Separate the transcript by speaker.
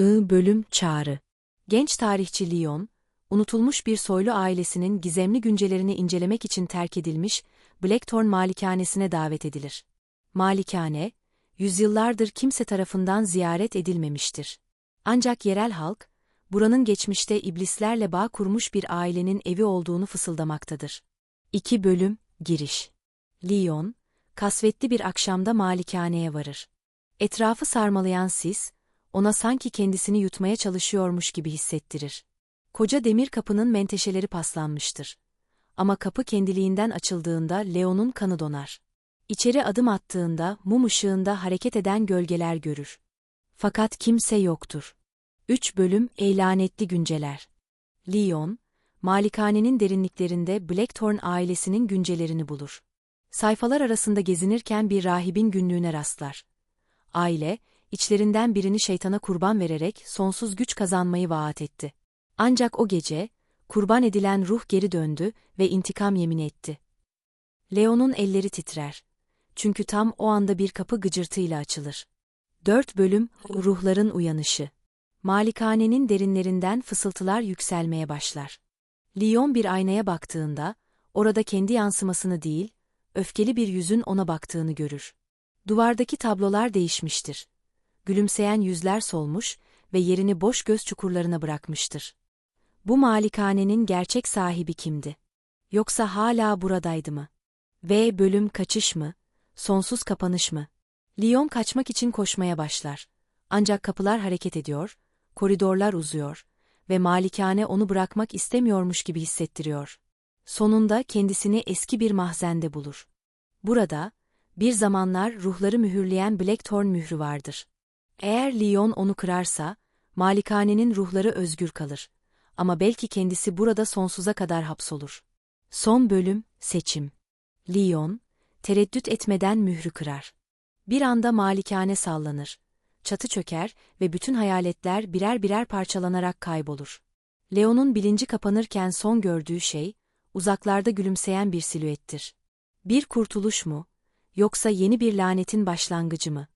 Speaker 1: I bölüm Çağrı Genç tarihçi Lyon, unutulmuş bir soylu ailesinin gizemli güncelerini incelemek için terk edilmiş Blackthorn malikanesine davet edilir. Malikane, yüzyıllardır kimse tarafından ziyaret edilmemiştir. Ancak yerel halk, buranın geçmişte iblislerle bağ kurmuş bir ailenin evi olduğunu fısıldamaktadır. 2 bölüm Giriş Lyon, kasvetli bir akşamda malikaneye varır. Etrafı sarmalayan sis, ona sanki kendisini yutmaya çalışıyormuş gibi hissettirir. Koca demir kapının menteşeleri paslanmıştır. Ama kapı kendiliğinden açıldığında Leon'un kanı donar. İçeri adım attığında mum ışığında hareket eden gölgeler görür. Fakat kimse yoktur. 3 bölüm Eylanetli Günceler Leon, malikanenin derinliklerinde Blackthorn ailesinin güncelerini bulur. Sayfalar arasında gezinirken bir rahibin günlüğüne rastlar. Aile, içlerinden birini şeytana kurban vererek sonsuz güç kazanmayı vaat etti. Ancak o gece, kurban edilen ruh geri döndü ve intikam yemin etti. Leon'un elleri titrer. Çünkü tam o anda bir kapı gıcırtıyla açılır. 4 bölüm Ruhların Uyanışı Malikanenin derinlerinden fısıltılar yükselmeye başlar. Leon bir aynaya baktığında, orada kendi yansımasını değil, öfkeli bir yüzün ona baktığını görür. Duvardaki tablolar değişmiştir gülümseyen yüzler solmuş ve yerini boş göz çukurlarına bırakmıştır. Bu malikanenin gerçek sahibi kimdi? Yoksa hala buradaydı mı? Ve bölüm kaçış mı? Sonsuz kapanış mı? Lyon kaçmak için koşmaya başlar. Ancak kapılar hareket ediyor, koridorlar uzuyor ve malikane onu bırakmak istemiyormuş gibi hissettiriyor. Sonunda kendisini eski bir mahzende bulur. Burada, bir zamanlar ruhları mühürleyen Blackthorn mührü vardır. Eğer Lyon onu kırarsa, malikanenin ruhları özgür kalır. Ama belki kendisi burada sonsuza kadar hapsolur. Son bölüm, seçim. Lyon, tereddüt etmeden mührü kırar. Bir anda malikane sallanır. Çatı çöker ve bütün hayaletler birer birer parçalanarak kaybolur. Leon'un bilinci kapanırken son gördüğü şey, uzaklarda gülümseyen bir silüettir. Bir kurtuluş mu, yoksa yeni bir lanetin başlangıcı mı?